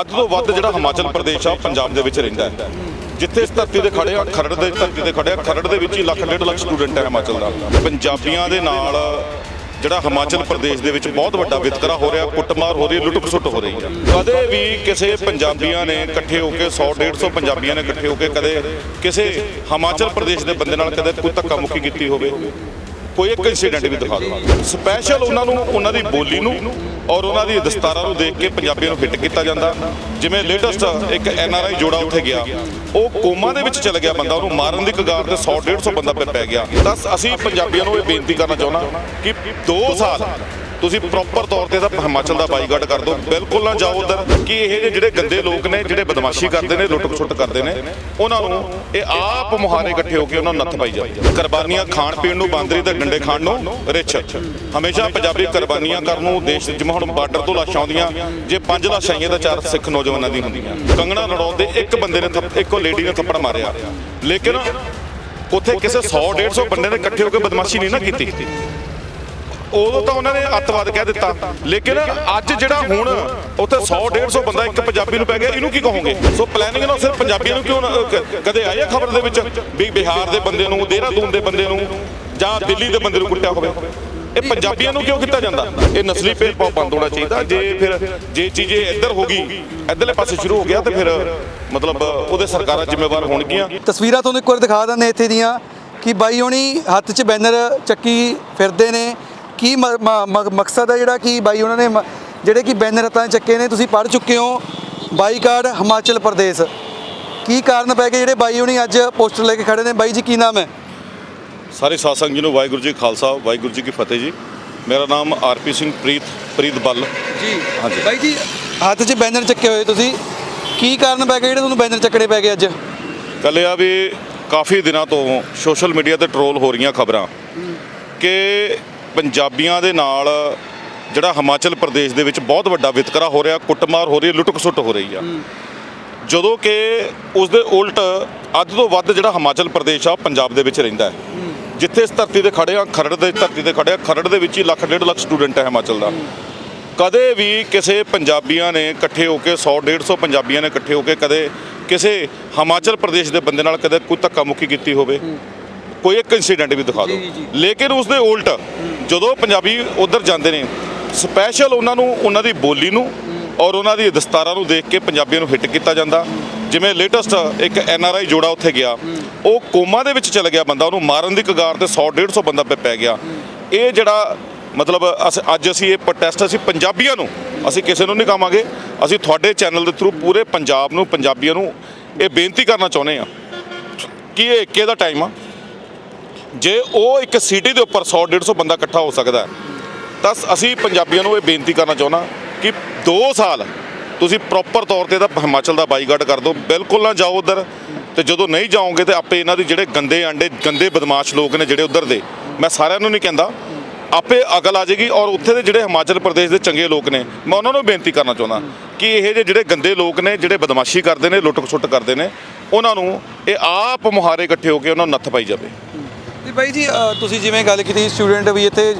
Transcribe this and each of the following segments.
ਅੱਧ ਤੋਂ ਵੱਧ ਜਿਹੜਾ ਹਿਮਾਚਲ ਪ੍ਰਦੇਸ਼ ਆ ਪੰਜਾਬ ਦੇ ਵਿੱਚ ਰਹਿੰਦਾ ਹੈ। ਜਿੱਥੇ ਇਸ ਧਰਤੀ ਤੇ ਖੜੇ ਆ, ਖਰੜ ਦੇ ਧਰਤੀ ਤੇ ਖੜੇ ਆ, ਖਰੜ ਦੇ ਵਿੱਚ ਹੀ ਲੱਖ ਡੇਢ ਲੱਖ ਸਟੂਡੈਂਟ ਹੈ ਹਿਮਾਚਲ ਦਾ। ਪੰਜਾਬੀਆਂ ਦੇ ਨਾਲ ਜਿਹੜਾ ਹਿਮਾਚਲ ਪ੍ਰਦੇਸ਼ ਦੇ ਵਿੱਚ ਬਹੁਤ ਵੱਡਾ ਵਿਤਕਰਾ ਹੋ ਰਿਹਾ, ਕੁੱਟਮਾਰ ਹੋ ਰਹੀ ਹੈ ਲੁੱਟ ਖਸੁੱਟ ਹੋ ਰਹੀ ਹੈ ਕਦੇ ਵੀ ਕਿਸੇ ਪੰਜਾਬੀਆਂ ਨੇ ਇਕੱਠੇ ਹੋ ਕੇ 100 150 ਪੰਜਾਬੀਆਂ ਨੇ ਇਕੱਠੇ ਹੋ ਕੇ ਕਦੇ ਕਿਸੇ ਹਿਮਾਚਲ ਪ੍ਰਦੇਸ਼ ਦੇ ਬੰਦੇ ਨਾਲ ਕਦੇ ਕੋਈ ਧੱਕਾ ਮੁੱਕੀ ਕੀਤੀ ਹੋਵੇ। ਕੋਈ ਇੱਕ ਇਨਸੀਡੈਂਟ ਵੀ ਦਿਖਾ ਦਿਓ। ਸਪੈਸ਼ਲ ਉਹਨਾਂ ਨੂੰ, ਉਹਨਾਂ ਦੀ ਬੋਲੀ ਨੂੰ ਔਰ ਉਹਨਾਂ ਦੀ ਦਸਤਾਰਾਂ ਨੂੰ ਦੇਖ ਕੇ ਪੰਜਾਬੀਆਂ ਨੂੰ ਫਿੱਟ ਕੀਤਾ ਜਾਂਦਾ। ਜਿਵੇਂ ਲੇਟੈਸਟ ਇੱਕ ਐਨ ਆਰ ਆਈ ਜੋੜਾ ਉੱਥੇ ਗਿਆ। ਉਹ ਕੋਮਾ ਦੇ ਵਿੱਚ ਚਲ ਗਿਆ ਬੰਦਾ, ਉਹਨੂੰ ਮਾਰਨ ਦੀ ਕਗਾਰ ਤੇ 100 150 ਬੰਦਾ ਪੈ ਗਿਆ। ਤਾਂ ਅਸੀਂ ਪੰਜਾਬੀਆਂ ਨੂੰ ਇਹ ਬੇਨਤੀ ਕਰਨਾ ਚਾਹੁੰਦਾ ਕਿ 2 ਸਾਲ ਤੁਸੀਂ ਪ੍ਰੋਪਰ ਤੌਰ ਤੇ ਤਾਂ ਹਿਮਾਚਲ ਦਾ ਬਾਈਕਾਟ ਕਰ ਦਿਓ। ਬਿਲਕੁਲ ਨਾ ਜਾਓ ਉਧਰ, ਕਿ ਇਹ ਜਿਹੜੇ ਗੰਦੇ ਲੋਕ ਨੇ, ਜਿਹੜੇ ਬਦਮਾਸ਼ੀ ਕਰਦੇ ਨੇ ਲੁੱਟ ਖਸੁੱਟ ਕਰਦੇ ਨੇ, ਉਹਨਾਂ ਨੂੰ ਇਹ ਆਪ ਮੁਹਾਰੇ ਇਕੱਠੇ ਹੋ ਕੇ ਉਹਨਾਂ ਨੂੰ ਨੱਥ ਪਾਈ ਜਾਵੇ ਕੁਰਬਾਨੀਆਂ ਖਾਣ ਪੀਣ ਨੂੰ, ਬਾਂਦਰੀ ਤੇ ਡੰਡੇ ਖਾਣ ਨੂੰ, ਰਿਛ। ਹਮੇਸ਼ਾ ਪੰਜਾਬੀ ਕੁਰਬਾਨੀਆਂ ਕਰਨ ਨੂੰ ਦੇਸ਼ ਜਿਵੇਂ ਹੁਣ ਬਾਰਡਰ ਤੋਂ ਲਾਸ਼ਾਂ ਆਉਂਦੀਆਂ, ਜੇ ਪੰਜ ਲਾਸ਼ਾਂ ਆਈਆਂ ਤਾਂ ਚਾਰ ਸਿੱਖ ਨੌਜਵਾਨਾਂ ਦੀ ਹੁੰਦੀਆਂ। ਕੰਗਣਾ ਲੜਾਉਣ ਦੇ ਇੱਕ ਬੰਦੇ ਨੇ ਇੱਕੋ ਲੇਡੀ ਨੇ ਥੱਪੜ ਮਾਰਿਆ। ਲੇਕਿਨ ਉੱਥੇ ਕਿਸੇ 100 150 ਬੰਦੇ ਨੇ ਇਕੱਠੇ ਹੋ ਕੇ ਬਦਮਾਸ਼ੀ ਨਹੀਂ ਨਾ ਕੀਤੀ। ਉਦੋਂ ਤਾਂ ਉਹਨਾਂ ਨੇ ਅੱਤਵਾਦ ਕਹਿ ਦਿੱਤਾ। ਲੇਕਿਨ ਅੱਜ ਜਿਹੜਾ ਹੁਣ ਉੱਥੇ 100 150 ਬੰਦਾ ਇੱਕ ਪੰਜਾਬੀ ਨੂੰ ਪੈ ਗਿਆ, ਇਹਨੂੰ ਕੀ ਕਹੋਗੇ? ਸੋ ਪਲੈਨਿੰਗ ਨਾਲ ਸਿਰਫ ਪੰਜਾਬੀਆਂ ਨੂੰ ਕਿਉਂ ਕਦੇ ਆਈ ਖਬਰ ਦੇ ਵਿੱਚ ਵੀ ਬਿਹਾਰ ਦੇ ਬੰਦੇ ਨੂੰ, ਦੇਹਰਾਦੂਨ ਦੇ ਬੰਦੇ ਨੂੰ, ਜਾਂ ਦਿੱਲੀ ਦੇ ਬੰਦੇ ਨੂੰ ਕੁੱਟਿਆ ਹੋਵੇ? ਇਹ ਪੰਜਾਬੀਆਂ ਨੂੰ ਕਿਉਂ ਕੀਤਾ ਜਾਂਦਾ? ਇਹ ਨਸਲੀ ਭੇਦਭਾਵ ਬੰਦ ਹੋਣਾ ਚਾਹੀਦਾ। ਜੇ ਫਿਰ, ਜੇ ਚੀਜ਼ ਇੱਧਰ ਹੋ ਗਈ, ਇੱਧਰਲੇ ਪਾਸੇ ਸ਼ੁਰੂ ਹੋ ਗਿਆ, ਤੇ ਫਿਰ ਮਤਲਬ ਉਹਦੇ ਸਰਕਾਰਾਂ ਜ਼ਿੰਮੇਵਾਰ ਹੋਣਗੀਆਂ। ਤਸਵੀਰਾਂ ਤੁਹਾਨੂੰ ਇੱਕ ਵਾਰ ਦਿਖਾ ਦਿੰਦੇ ਇੱਥੇ ਦੀਆਂ ਕਿ ਬਾਈ ਹੋਣੀ ਹੱਥ 'ਚ ਬੈਨਰ ਚੱਕੀ ਫਿਰਦੇ ਨੇ। ਕੀ ਮਕਸਦ ਹੈ ਜਿਹੜਾ ਕਿ ਬਾਈ ਉਹਨਾਂ ਨੇ ਜਿਹੜੇ ਕਿ ਬੈਨਰ ਹੱਥਾਂ ਚੱਕੇ ਨੇ ਤੁਸੀਂ ਪੜ੍ਹ ਚੁੱਕੇ ਹੋ ਬਾਈਕਾਟ ਹਿਮਾਚਲ ਪ੍ਰਦੇਸ਼। ਕੀ ਕਾਰਨ ਪੈ ਗਏ ਜਿਹੜੇ ਬਾਈ ਹੋਣੀ ਅੱਜ ਪੋਸਟਰ ਲੈ ਕੇ ਖੜੇ ਨੇ? ਬਾਈ ਜੀ ਕੀ ਨਾਮ ਹੈ? ਸਾਰੇ ਸਾਧ ਸੰਗਤ ਜੀ ਨੂੰ ਵਾਹਿਗੁਰੂ ਜੀ ਖਾਲਸਾ ਵਾਹਿਗੁਰੂ ਜੀ ਕੀ ਫਤਿਹ ਜੀ। ਮੇਰਾ ਨਾਮ ਆਰਪੀ ਸਿੰਘ ਪ੍ਰੀਤ ਪ੍ਰੀਤ ਬੱਲ। ਜੀ ਹਾਂਜੀ। ਬਾਈ ਜੀ ਹੱਥ 'ਚ ਬੈਨਰ ਚੱਕੇ ਹੋਏ ਤੁਸੀਂ। ਕੀ ਕਾਰਨ ਪੈ ਗਏ ਜਿਹੜੇ ਤੁਹਾਨੂੰ ਬੈਨਰ ਚੱਕਣੇ ਪੈ ਗਏ ਅੱਜ? ਕੱਲ ਆ ਵੀ ਕਾਫੀ ਦਿਨਾਂ ਤੋਂ ਸੋਸ਼ਲ ਮੀਡੀਆ ਤੇ ਟਰੋਲ ਹੋ ਰਹੀਆਂ ਖਬਰਾਂ ਕਿ ਪੰਜਾਬੀਆਂ ਦੇ ਨਾਲ ਜਿਹੜਾ ਹਿਮਾਚਲ ਪ੍ਰਦੇਸ਼ ਦੇ ਵਿੱਚ ਬਹੁਤ ਵੱਡਾ ਵਿਤਕਰਾ ਹੋ ਰਿਹਾ ਕੁੱਟਮਾਰ ਹੋ ਰਹੀ ਹੈ ਲੁੱਟ ਖਸੁੱਟ ਹੋ ਰਹੀ ਆ। ਜਦੋਂ ਕਿ ਉਸ ਦੇ ਉਲਟ ਅੱਧ ਤੋਂ ਵੱਧ ਜਿਹੜਾ ਹਿਮਾਚਲ ਪ੍ਰਦੇਸ਼ ਆ ਪੰਜਾਬ ਦੇ ਵਿੱਚ ਰਹਿੰਦਾ ਹੈ। ਜਿੱਥੇ ਇਸ ਧਰਤੀ ਤੇ ਖੜੇ ਆ ਖਰੜ ਦੇ ਧਰਤੀ ਤੇ ਖੜੇ ਆ ਖਰੜ ਦੇ ਵਿੱਚ ਹੀ ਲੱਖ ਡੇਢ ਲੱਖ ਸਟੂਡੈਂਟ ਹੈ ਹਿਮਾਚਲ ਦਾ। ਕਦੇ ਵੀ ਕਿਸੇ ਪੰਜਾਬੀਆਂ ਨੇ ਇਕੱਠੇ ਹੋ ਕੇ 100 150 ਪੰਜਾਬੀਆਂ ਨੇ ਇਕੱਠੇ ਹੋ ਕੇ ਕਦੇ ਕਿਸੇ ਹਿਮਾਚਲ ਪ੍ਰਦੇਸ਼ ਦੇ ਬੰਦੇ ਨਾਲ ਕਦੇ ਕੋਈ ਧੱਕਾ ਮੁੱਕੀ ਕੀਤੀ ਹੋਵੇ। ਕੋਈ ਇੱਕ ਇਨਸੀਡੈਂਟ ਵੀ ਦਿਖਾ। ਦਿਓ। ਲੇਕਿਨ ਉਸ ਦੇ ਉਲਟ ਜਦੋਂ ਪੰਜਾਬੀ ਉਧਰ ਜਾਂਦੇ ਨੇ ਸਪੈਸ਼ਲ ਉਹਨਾਂ ਨੂੰ ਉਹਨਾਂ ਦੀ ਬੋਲੀ ਨੂੰ ਔਰ ਉਹਨਾਂ ਦੀ ਦਸਤਾਰਾਂ ਨੂੰ ਦੇਖ ਕੇ ਪੰਜਾਬੀਆਂ ਨੂੰ ਹਿੱਟ ਕੀਤਾ ਜਾਂਦਾ। ਜਿਵੇਂ ਲੇਟੈਸਟ ਇੱਕ ਐਨ ਆਰ ਆਈ ਜੋੜਾ ਉੱਥੇ ਗਿਆ। ਉਹ ਕੋਮਾ ਦੇ ਵਿੱਚ ਚਲ ਗਿਆ ਬੰਦਾ ਉਹਨੂੰ ਮਾਰਨ ਦੀ ਕਗਾਰ ਤੇ 100 150 ਬੰਦਾ ਪੈ ਪੈ ਗਿਆ। ਇਹ ਜਿਹੜਾ ਮਤਲਬ ਅੱਜ ਅਸੀਂ ਇਹ ਪ੍ਰੋਟੈਸਟ ਅਸੀਂ ਪੰਜਾਬੀਆਂ ਨੂੰ ਅਸੀਂ ਕਿਸੇ ਨੂੰ ਨਹੀਂ ਕਹਾਂਗੇ ਅਸੀਂ ਤੁਹਾਡੇ ਚੈਨਲ ਦੇ ਥਰੂ ਪੂਰੇ ਪੰਜਾਬ ਨੂੰ ਪੰਜਾਬੀਆਂ ਨੂੰ ਇਹ ਬੇਨਤੀ ਕਰਨਾ ਚਾਹੁੰਦੇ ਆ ਕਿ ਇਹ ਇੱਕੇ ਦਾ ਟਾਈਮ ਆ? ਜੇ ਉਹ ਇੱਕ ਸਿਟੀ ਦੇ ਉੱਪਰ 100 150 ਬੰਦਾ ਇਕੱਠਾ ਹੋ ਸਕਦਾ ਤਾਂ ਅਸੀਂ ਪੰਜਾਬੀਆਂ ਨੂੰ ਇਹ ਬੇਨਤੀ ਕਰਨਾ ਚਾਹੁੰਦਾ ਕਿ 2 ਸਾਲ ਤੁਸੀਂ ਪ੍ਰੋਪਰ ਤੌਰ ਤੇ ਤਾਂ ਹਿਮਾਚਲ ਦਾ ਬਾਈਕਾਟ ਕਰ ਦਿਓ, ਬਿਲਕੁਲ ਨਾ ਜਾਓ ਉਧਰ, ਤੇ ਜਦੋਂ ਨਹੀਂ ਜਾਓਗੇ ਤੇ ਆਪੇ ਇਹਨਾਂ ਦੇ ਜਿਹੜੇ ਗੰਦੇ ਆਂਡੇ, ਗੰਦੇ ਬਦਮਾਸ਼ ਲੋਕ ਨੇ ਜਿਹੜੇ ਉਧਰ ਦੇ, ਮੈਂ ਸਾਰਿਆਂ ਨੂੰ ਨਹੀਂ ਕਹਿੰਦਾ, ਆਪੇ ਅਕਲ ਆ ਜਾਏਗੀ ਔਰ ਉੱਥੇ ਦੇ ਜਿਹੜੇ ਹਿਮਾਚਲ ਪ੍ਰਦੇਸ਼ ਦੇ ਚੰਗੇ ਲੋਕ ਨੇ, ਮੈਂ ਉਹਨਾਂ ਨੂੰ ਬੇਨਤੀ ਕਰਨਾ ਚਾਹੁੰਦਾ ਕਿ ਇਹ ਜਿਹੇ ਜਿਹੜੇ ਗੰਦੇ ਲੋਕ ਨੇ, ਜਿਹੜੇ ਬਦਮਾਸ਼ੀ ਕਰਦੇ ਨੇ ਲੁੱਟ ਖਸੁੱਟ ਕਰਦੇ ਨੇ, ਉਹਨਾਂ ਨੂੰ ਇਹ ਆਪ ਮੁਹਾਰੇ ਇਕੱਠੇ ਹੋ ਕੇ ਉਹਨਾਂ ਨੂੰ ਨੱਥ ਪਾਈ ਜਾਵੇ। ਜੀ ਬਾਈ ਜੀ ਅ, ਤੁਸੀਂ ਜਿਵੇਂ ਗੱਲ ਕੀਤੀ ਸਟੂਡੈਂਟ ਵੀ ਇੱਥੇ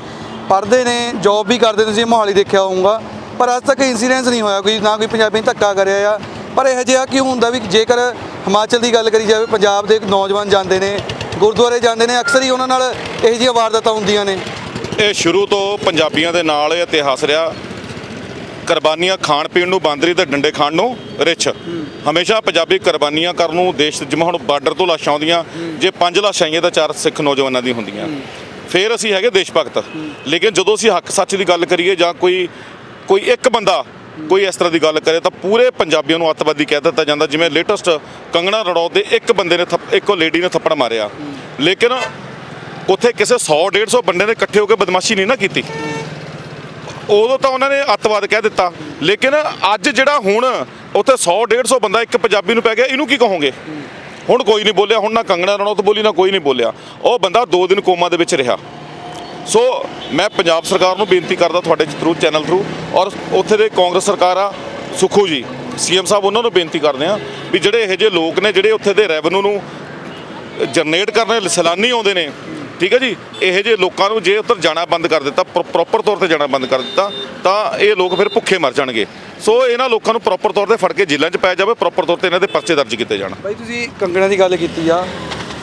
ਪੜ੍ਹਦੇ ਨੇ ਜੌਬ ਵੀ ਕਰਦੇ ਤੁਸੀਂ ਮੋਹਾਲੀ ਦੇਖਿਆ ਹੋਊਗਾ। ਪਰ ਅੱਜ ਤੱਕ ਇਨਸੀਡੈਂਸ ਨਹੀਂ ਹੋਇਆ ਕੋਈ ਨਾ ਕੋਈ ਪੰਜਾਬੀ ਨੇ ਧੱਕਾ ਕਰਿਆ ਆ। ਪਰ ਇਹ ਜਿਹਾ ਕਿਉਂ ਹੁੰਦਾ ਵੀ ਜੇਕਰ ਹਿਮਾਚਲ ਦੀ ਗੱਲ ਕਰੀ ਜਾਵੇ ਪੰਜਾਬ ਦੇ ਨੌਜਵਾਨ ਜਾਂਦੇ ਨੇ ਗੁਰਦੁਆਰੇ ਜਾਂਦੇ ਨੇ ਅਕਸਰ ਹੀ ਉਹਨਾਂ ਨਾਲ ਇਹੋ ਜਿਹੀਆਂ ਵਾਰਦਾਤਾਂ ਹੁੰਦੀਆਂ ਨੇ। ਇਹ ਸ਼ੁਰੂ ਤੋਂ ਪੰਜਾਬੀਆਂ ਦੇ ਨਾਲ ਇਹ ਇਤਿਹਾਸ ਰਿਹਾ। ਕੁਰਬਾਨੀਆਂ ਖਾਣ ਪੀਣ ਨੂੰ, ਬਾਂਦਰੀ ਤੇ ਡੰਡੇ ਖਾਣ ਨੂੰ ਰਿਛ। ਹਮੇਸ਼ਾ ਪੰਜਾਬੀ ਕੁਰਬਾਨੀਆਂ ਕਰਨ ਨੂੰ ਦੇਸ਼ ਜਿਵੇਂ ਹੁਣ ਬਾਰਡਰ ਤੋਂ ਲਾਸ਼ਾਂ ਆਉਂਦੀਆਂ, ਜੇ ਪੰਜ ਲਾਸ਼ਾਂ ਆਈਆਂ ਤਾਂ ਚਾਰ ਸਿੱਖ ਨੌਜਵਾਨਾਂ ਦੀ ਹੁੰਦੀਆਂ। ਫਿਰ ਅਸੀਂ ਹੈਗੇ ਦੇਸ਼ ਭਗਤ। ਲੇਕਿਨ ਜਦੋਂ ਅਸੀਂ ਹੱਕ ਸੱਚ ਦੀ ਗੱਲ ਕਰੀਏ ਜਾਂ ਕੋਈ ਕੋਈ ਇੱਕ ਬੰਦਾ ਕੋਈ ਇਸ ਤਰ੍ਹਾਂ ਦੀ ਗੱਲ ਕਰੇ ਤਾਂ ਪੂਰੇ ਪੰਜਾਬੀਆਂ ਨੂੰ ਅੱਤਵਾਦੀ ਕਹਿ ਦਿੱਤਾ ਜਾਂਦਾ। ਜਿਵੇਂ ਲੇਟੈਸਟ ਕੰਗਣਾ ਰਣੌਤ ਦੇ ਇੱਕ ਬੰਦੇ ਨੇ ਥੱਪ- ਇੱਕੋ ਲੇਡੀ ਨੇ ਥੱਪੜ ਮਾਰਿਆ। ਲੇਕਿਨ ਉੱਥੇ ਕਿਸੇ 100 150 ਬੰਦੇ ਨੇ ਇਕੱਠੇ ਹੋ ਕੇ ਬਦਮਾਸ਼ੀ ਨਹੀਂ ਨਾ ਕੀਤੀ। ਉਦੋਂ ਤਾਂ ਉਹਨਾਂ ਨੇ ਅੱਤਵਾਦ ਕਹਿ ਦਿੱਤਾ। ਲੇਕਿਨ ਅੱਜ ਜਿਹੜਾ ਹੁਣ ਉੱਥੇ 100 150 ਬੰਦਾ ਇੱਕ ਪੰਜਾਬੀ ਨੂੰ ਪੈ ਗਿਆ, ਇਹਨੂੰ ਕੀ ਕਹੋਗੇ? ਹੁਣ ਕੋਈ ਨਹੀਂ ਬੋਲਿਆ, ਹੁਣ ਨਾ ਕੰਗਣਾ ਰਣੌਤ ਬੋਲੀ, ਨਾ ਕੋਈ ਨਹੀਂ ਬੋਲਿਆ। ਉਹ ਬੰਦਾ 2 ਦਿਨ ਕੋਮਾ ਦੇ ਵਿੱਚ ਰਿਹਾ। ਸੋ ਮੈਂ ਪੰਜਾਬ ਸਰਕਾਰ ਨੂੰ ਬੇਨਤੀ ਕਰਦਾ ਤੁਹਾਡੇ ਥਰੂ ਚੈਨਲ ਥਰੂ ਔਰ ਉੱਥੇ ਦੇ ਕਾਂਗਰਸ ਸਰਕਾਰ ਆ, ਸੁਖੂ ਜੀ, ਸੀਐਮ ਸਾਹਿਬ, ਉਹਨਾਂ ਨੂੰ ਬੇਨਤੀ ਕਰਦੇ ਆ ਵੀ ਜਿਹੜੇ ਇਹੋ ਜਿਹੇ ਲੋਕ ਨੇ, ਜਿਹੜੇ ਉੱਥੇ ਦੇ ਰੈਵਨਿਊ ਨੂੰ ਜਨਰੇਟ ਕਰਨੇ ਸੈਲਾਨੀ ਆਉਂਦੇ ਨੇ ਠੀਕ ਹੈ ਜੀ? ਇਹ ਜਿਹੇ ਲੋਕਾਂ ਨੂੰ ਜੇ ਉੱਧਰ ਜਾਣਾ ਬੰਦ ਕਰ ਦਿੱਤਾ ਪ੍ਰੋਪਰ ਤੌਰ ਤੇ ਜਾਣਾ ਬੰਦ ਕਰ ਦਿੱਤਾ, ਤਾਂ ਇਹ ਲੋਕ ਫਿਰ ਭੁੱਖੇ ਮਰ ਜਾਣਗੇ। ਸੋ ਇਹਨਾਂ ਲੋਕਾਂ ਨੂੰ ਪ੍ਰੋਪਰ ਤੌਰ ਤੇ ਫੜ ਕੇ ਜੇਲ੍ਹਾਂ 'ਚ ਪਾਇਆ ਜਾਵੇ ਪ੍ਰੋਪਰ ਤੌਰ ਤੇ ਇਹਨਾਂ ਦੇ ਪਰਚੇ ਦਰਜ ਕੀਤੇ ਜਾਣ। ਬਾਈ, ਤੁਸੀਂ ਕੰਗਣਾ ਦੀ ਗੱਲ ਕੀਤੀ ਆ।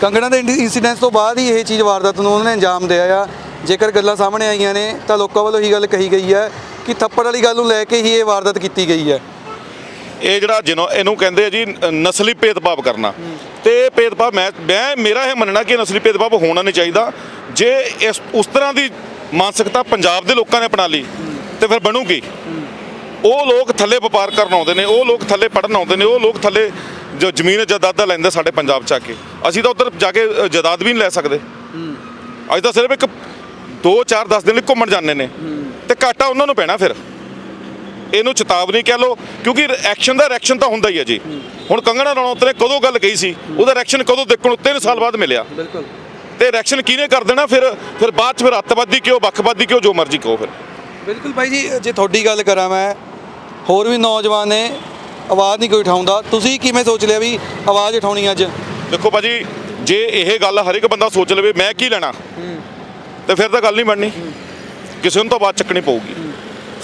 ਕੰਗਣਾ ਦੇ ਇਨਸੀਡੈਂਸ ਤੋਂ ਬਾਅਦ ਹੀ ਇਹ ਚੀਜ਼ ਵਾਰਦਾਤ ਨੂੰ ਉਹਨਾਂ ਨੇ ਅੰਜਾਮ ਦਿਆ ਆ। ਜੇਕਰ ਗੱਲਾਂ ਸਾਹਮਣੇ ਆਈਆਂ ਨੇ, ਤਾਂ ਲੋਕਾਂ ਵੱਲੋਂ ਇਹੀ ਗੱਲ ਕਹੀ ਗਈ ਹੈ ਕਿ ਥੱਪੜ ਵਾਲੀ ਗੱਲ ਨੂੰ ਲੈ ਕੇ ਹੀ ਇਹ ਵਾਰਦਾਤ ਕੀਤੀ ਗਈ ਹੈ। ਇਹ ਜਿਹੜਾ ਜਿਹਨੂੰ ਇਹਨੂੰ ਕਹਿੰਦੇ ਆ ਜੀ ਨਸਲੀ ਭੇਦਭਾਵ ਕਰਨਾ। ਤੇ ਇਹ ਭੇਦਭਾਵ ਮੈਂ ਮੈਂ ਮੇਰਾ ਇਹ ਮੰਨਣਾ ਕਿ ਨਸਲੀ ਭੇਦਭਾਵ ਹੋਣਾ ਨਹੀਂ ਚਾਹੀਦਾ। ਜੇ ਇਸ ਉਸ ਤਰ੍ਹਾਂ ਦੀ ਮਾਨਸਿਕਤਾ ਪੰਜਾਬ ਦੇ ਲੋਕਾਂ ਨੇ ਅਪਣਾ ਲਈ ਤੇ ਫਿਰ ਬਣੂਗੀ। ਉਹ ਲੋਕ ਥੱਲੇ ਵਪਾਰ ਕਰਨ ਆਉਂਦੇ ਨੇ ਉਹ ਲੋਕ ਥੱਲੇ ਪੜਨ ਆਉਂਦੇ ਨੇ ਉਹ ਲੋਕ ਥੱਲੇ ਜੋ ਜ਼ਮੀਨ ਜਾਇਦਾਦਾਂ ਲੈਂਦੇ ਸਾਡੇ ਪੰਜਾਬ ਚ ਆ ਕੇ। ਅਸੀਂ ਤਾਂ ਉਧਰ ਜਾ ਕੇ ਅ, ਜਾਇਦਾਦ ਵੀ ਨਹੀਂ ਲੈ ਸਕਦੇ। ਅੱਜ ਤਾਂ ਸਿਰਫ ਇੱਕ 2 4 10 ਦਿਨ ਲਈ ਘੁੰਮਣ ਜਾਂਦੇ ਨੇ। ਤੇ ਘਾਟਾ ਉਹਨਾਂ ਨੂੰ ਪੈਣਾ ਫਿਰ। ਇਹਨੂੰ ਚੇਤਾਵਨੀ ਕਹਿ ਲਓ ਕਿਉਂਕਿ ਐਕਸ਼ਨ ਦਾ ਰਿਐਕਸ਼ਨ ਤਾਂ ਹੁੰਦਾ ਹੀ ਹੈ ਜੀ। ਹੁਣ ਕੰਗਣਾ ਰਣੌਤ ਨੇ ਕਦੋਂ ਗੱਲ ਕਹੀ ਸੀ? ਉਹਦਾ ਰਿਐਕਸ਼ਨ ਕਦੋਂ ਦੇਖਣ ਨੂੰ 3 ਸਾਲ ਬਾਅਦ ਮਿਲਿਆ। ਬਿਲਕੁਲ। ਤੇ ਰਿਐਕਸ਼ਨ ਕਿਹਨੇ ਕਰ ਦੇਣਾ? ਫਿਰ ਫਿਰ ਬਾਅਦ ਚ ਫਿਰ ਅੱਤਵਾਦੀ ਕਿਉਂ ਵੱਖਵਾਦੀ ਕਿਉਂ ਜੋ ਮਰਜ਼ੀ ਕਹੋ ਫਿਰ। ਬਿਲਕੁਲ ਭਾਈ ਜੀ ਜੇ ਤੁਹਾਡੀ ਗੱਲ ਕਰਾਂ ਮੈਂ ਹੋਰ ਵੀ ਨੌਜਵਾਨ ਨੇ ਆਵਾਜ਼ ਨਹੀਂ ਕੋਈ ਉਠਾਉਂਦਾ। ਤੁਸੀਂ ਕਿਵੇਂ ਸੋਚ ਲਿਆ ਵੀ ਆਵਾਜ਼ ਉਠਾਉਣੀ ਅੱਜ? ਦੇਖੋ ਭਾਜੀ ਜੇ ਇਹ ਗੱਲ ਹਰ ਇੱਕ ਬੰਦਾ ਸੋਚ ਲਵੇ ਮੈਂ ਕੀ ਲੈਣਾ? ਤੇ ਫਿਰ ਤਾਂ ਗੱਲ ਨਹੀਂ ਬਣਨੀ। ਕਿਸੇ ਨੂੰ ਤਾਂ ਬਾਤ ਚੱਕਣੀ ਪਊਗੀ।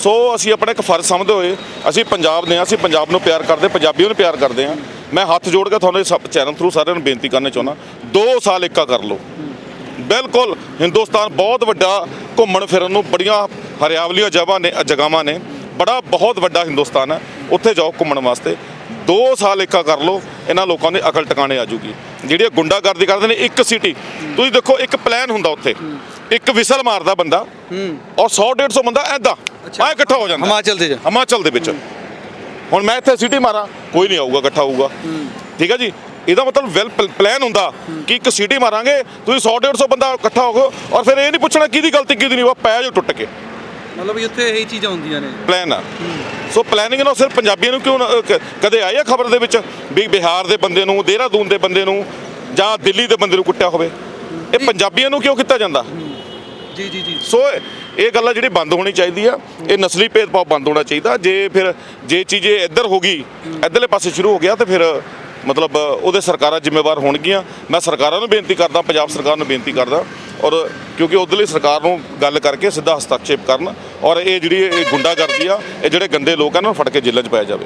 ਸੋ ਅਸੀਂ ਆਪਣਾ ਇੱਕ ਫਰਜ਼ ਸਮਝਦੇ ਹੋਏ ਅਸੀਂ ਪੰਜਾਬ ਦੇ ਨੇ ਅਸੀਂ ਪੰਜਾਬ ਨੂੰ ਪਿਆਰ ਕਰਦੇ, ਪੰਜਾਬੀਆਂ ਨੂੰ ਪਿਆਰ ਕਰਦੇ ਹਾਂ। ਮੈਂ ਹੱਥ ਜੋੜ ਕੇ ਤੁਹਾਨੂੰ ਸਭ ਚੈਨਲ ਥਰੂ ਸਾਰਿਆਂ ਨੂੰ ਬੇਨਤੀ ਕਰਨਾ ਚਾਹੁੰਦਾ 2 ਸਾਲ ਇੱਕਾ ਕਰ ਲਓ। ਬਿਲਕੁਲ, ਹਿੰਦੁਸਤਾਨ ਬਹੁਤ ਵੱਡਾ ਘੁੰਮਣ ਫਿਰਨ ਨੂੰ ਬੜੀਆਂ ਹਰਿਆਵਲੀਆਂ ਜਗ੍ਹਾ ਨੇ, ਜਗ੍ਹਾਵਾਂ ਨੇ, ਬੜਾ ਬਹੁਤ ਵੱਡਾ ਹਿੰਦੁਸਤਾਨ ਹੈ, ਉੱਥੇ ਜਾਓ ਘੁੰਮਣ ਵਾਸਤੇ। 2 ਸਾਲ ਇੱਕਾ ਕਰ ਲਓ, ਇਹਨਾਂ ਲੋਕਾਂ ਦੇ ਅਕਲ ਟਿਕਾਣੇ ਆ ਜੂਗੀ। ਜਿਹੜੇ ਗੁੰਡਾਗਰਦੀ ਕਰਦੇ ਨੇ, ਇੱਕ ਸਿਟੀ ਤੁਸੀਂ ਦੇਖੋ, ਇੱਕ ਪਲਾਨ ਹੁੰਦਾ ਉੱਥੇ। ਇੱਕ ਵਿਸਲ ਮਾਰਦਾ ਬੰਦਾ ਔਰ 100 150 ਬੰਦਾ ਐਦਾਂ ਆ ਇਕੱਠਾ ਹੋ ਜਾਂਦਾ। ਹਿਮਾਚਲ ਦੇ ਹਿਮਾਚਲ ਦੇ ਵਿੱਚ। ਹੁਣ ਮੈਂ ਇੱਥੇ ਸਿਟੀ ਮਾਰਾਂ ਕੋਈ ਨਹੀਂ ਆਊਗਾ ਇਕੱਠਾ ਹੋਊਗਾ। ਠੀਕ ਹੈ ਜੀ? ਇਹਦਾ ਮਤਲਬ ਵੈਲ ਪਲਾਨ ਹੁੰਦਾ ਕਿ ਇੱਕ ਸਿਟੀ ਮਾਰਾਂਗੇ ਤੁਸੀਂ 100 150 ਬੰਦਾ ਇਕੱਠਾ ਹੋਗੋ ਔਰ ਫਿਰ ਇਹ ਨਹੀਂ ਪੁੱਛਣਾ ਕਿਹਦੀ ਗਲਤੀ ਕਿਹਦੀ ਨਹੀਂ ਉਹ ਪੈ ਜੋ ਟੁੱਟ ਕੇ। ਮਤਲਬ ਵੀ ਉੱਥੇ ਇਹੀ ਚੀਜ਼ਾਂ ਹੁੰਦੀਆਂ ਨੇ। ਪਲਾਨ ਆ। ਸੋ ਪਲੈਨਿੰਗ ਨਾਲ ਸਿਰਫ ਪੰਜਾਬੀਆਂ ਨੂੰ ਕਿਉਂ ਕਦੇ ਆਈ ਆ ਖਬਰ ਦੇ ਵਿੱਚ ਵੀ ਬਿਹਾਰ ਦੇ ਬੰਦੇ ਨੂੰ ਦੇਹਰਾਦੂਨ ਦੇ ਬੰਦੇ ਨੂੰ ਜਾਂ ਦਿੱਲੀ ਦੇ ਬੰਦੇ ਨੂੰ ਕੁੱਟਿਆ ਹੋਵੇ? ਇਹ ਪੰਜਾਬੀਆਂ ਨੂੰ ਕਿਉਂ ਕੀਤਾ ਜਾਂਦਾ? ਜੀ ਜੀ ਜੀ। ਸੋ ਇਹ ਗੱਲਾਂ ਜਿਹੜੀ ਬੰਦ ਹੋਣੀ ਚਾਹੀਦੀ ਆ, ਇਹ ਨਸਲੀ ਭੇਦਭਾਵ ਬੰਦ ਹੋਣਾ ਚਾਹੀਦਾ। ਜੇ ਫਿਰ ਜੇ ਚੀਜ਼ ਇਹ ਇੱਧਰ ਹੋ ਗਈ, ਇੱਧਰਲੇ ਪਾਸੇ ਸ਼ੁਰੂ ਹੋ ਗਿਆ, ਤੇ ਫਿਰ ਮਤਲਬ ਉਹਦੇ ਸਰਕਾਰਾਂ ਜ਼ਿੰਮੇਵਾਰ ਹੋਣਗੀਆਂ। ਮੈਂ ਸਰਕਾਰਾਂ ਨੂੰ ਬੇਨਤੀ ਕਰਦਾ, ਪੰਜਾਬ ਸਰਕਾਰ ਨੂੰ ਬੇਨਤੀ ਕਰਦਾ, ਔਰ ਕਿਉਂਕਿ ਉਧਰਲੀ ਸਰਕਾਰ ਨੂੰ ਗੱਲ ਕਰਕੇ ਸਿੱਧਾ ਹਸਤਕਸ਼ੇਪ ਕਰਨ, ਔਰ ਇਹ ਜਿਹੜੀ ਇਹ ਗੁੰਡਾਗਰਦੀ ਆ, ਇਹ ਜਿਹੜੇ ਗੰਦੇ ਲੋਕ ਆ, ਇਹਨਾਂ ਨੂੰ ਫੜ ਕੇ ਜੇਲ੍ਹਾਂ 'ਚ ਪਾਇਆ ਜਾਵੇ।